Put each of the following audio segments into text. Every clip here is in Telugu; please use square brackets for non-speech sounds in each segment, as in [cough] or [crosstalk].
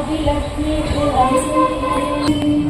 ఆదిలక్ష్మి మందిర్ రావటం ఇట్లా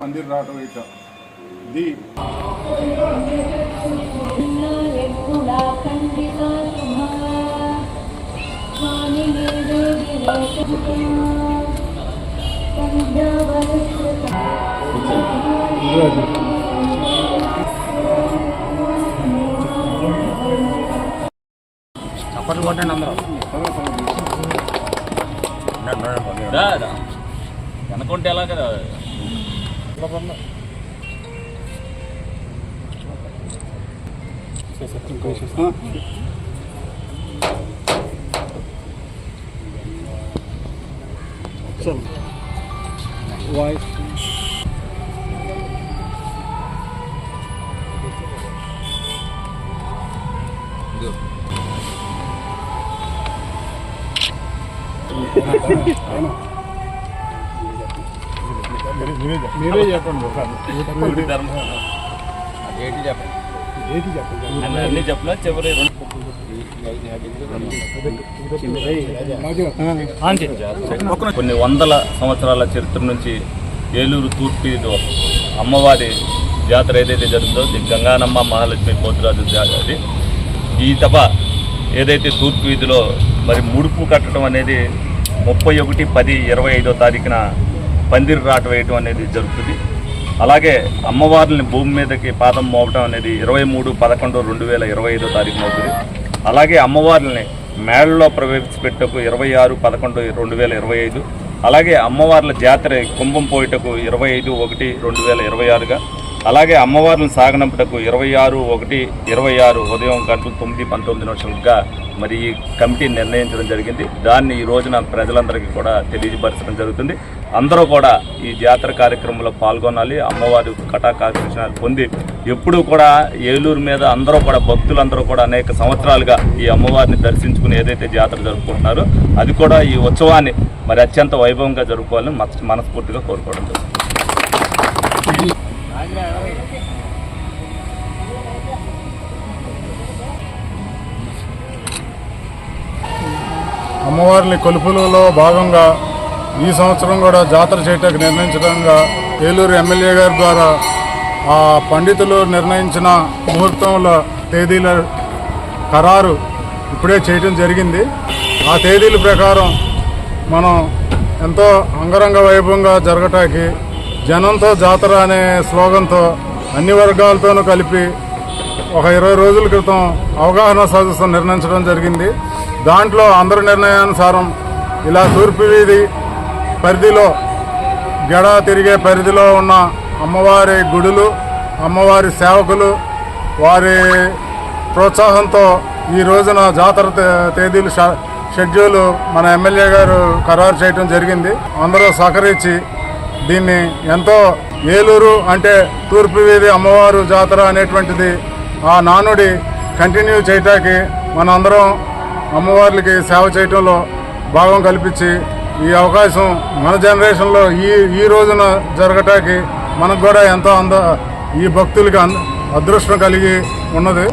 ఖండిత శుభా స్వామి దేవి చప్పట్లు కొట్టండి అందరూ. వెనకుంటే ఎలా కదా? Wife. Good. I [laughs] know. మీరే చెప్పండి. ఏంటి చెప్పండి. ఏంటి చెప్పండి. అన్ని- చివరి రెండు. కొన్ని వందల సంవత్సరాల చరిత్ర నుంచి ఏలూరు తూర్పు అమ్మవారి జాతర ఏదైతే జరుగుతుందో ఇది గంగానమ్మ మహాలక్ష్మి పోతురాజు జాతర ఈ తప ఏదైతే తూర్పు వీధిలో మరి ముడుపు కట్టడం అనేది ముప్పై ఒకటి పది ఇరవై ఐదో తారీఖున పందిరి రాట వేయటం అనేది జరుగుతుంది. అలాగే అమ్మవారిని భూమి మీదకి పాదం మోపటం అనేది ఇరవై మూడు పదకొండు రెండు వేల ఇరవై ఐదో తారీఖున అవుతుంది. అలాగే అమ్మవారిని మేడలో ప్రవేశపెట్టకు ఇరవై ఆరు పదకొండు రెండు వేల ఇరవై ఐదు. అలాగే అమ్మవార్ల జాతర కుంభం పోయిటకు ఇరవై ఐదు ఒకటి రెండు వేల ఇరవై ఆరుగా. అలాగే అమ్మవార్లను సాగనంపుటకు ఇరవై ఆరు ఒకటి ఇరవై ఆరు ఉదయం గంటలు తొమ్మిది పంతొమ్మిది నిమిషాలుగా మరి ఈ కమిటీ నిర్ణయించడం జరిగింది. దాన్ని ఈ రోజున ప్రజలందరికీ కూడా తెలియపరచడం జరుగుతుంది. అందరూ కూడా ఈ జాతర కార్యక్రమంలో పాల్గొనాలి. అమ్మవారి కటాకాకర్షణాలు పొంది ఎప్పుడూ కూడా ఏలూరు మీద అందరూ కూడా భక్తులందరూ కూడా అనేక సంవత్సరాలుగా ఈ అమ్మవారిని దర్శించుకుని ఏదైతే జాతర జరుపుకుంటున్నారో అది కూడా ఈ ఉత్సవాన్ని మరి అత్యంత వైభవంగా జరుపుకోవాలని మనస్ఫూర్తిగా కోరుకోవడం జరుగుతుంది. అమ్మవారిని కొలుపులలో భాగంగా ఈ సంవత్సరం కూడా జాతర చేయటానికి నిర్ణయించడంగా ఏలూరు ఎమ్మెల్యే గారి ద్వారా ఆ పండితులు నిర్ణయించిన ముహూర్తంలో తేదీల ఖరారు ఇప్పుడే చేయటం జరిగింది. ఆ తేదీల ప్రకారం మనం ఎంతో అంగరంగ వైభవంగా జరగటానికి జనంతో జాతర అనే స్లోగన్తో అన్ని వర్గాలతోనూ కలిపి ఒక ఇరవై రోజుల క్రితం అవగాహన సదస్సు నిర్ణయించడం జరిగింది. దాంట్లో అందరి నిర్ణయానుసారం ఇలా తూర్పు వీధి పరిధిలో గెడ తిరిగే పరిధిలో ఉన్న అమ్మవారి గుడులు అమ్మవారి సేవకులు వారి ప్రోత్సాహంతో ఈ రోజున జాతర తే- తేదీలు ష- షెడ్యూల్ మన ఎమ్మెల్యే గారు ఖరారు చేయడం జరిగింది. అందరూ సహకరించి దీన్ని ఎంతో ఏలూరు అంటే తూర్పు వీధి అమ్మవారు జాతర అనేటువంటిది ఆ నానుడి కంటిన్యూ చేయటానికి మనందరం అమ్మవార్లకి సేవ చేయటంలో భాగం కల్పించి ఈ అవకాశం మన జనరేషన్లో ఈ ఈ రోజున జరగటానికి మనకు కూడా ఎంతో అంద ఈ భక్తులకి అంద అదృష్టం కలిగి ఉన్నది.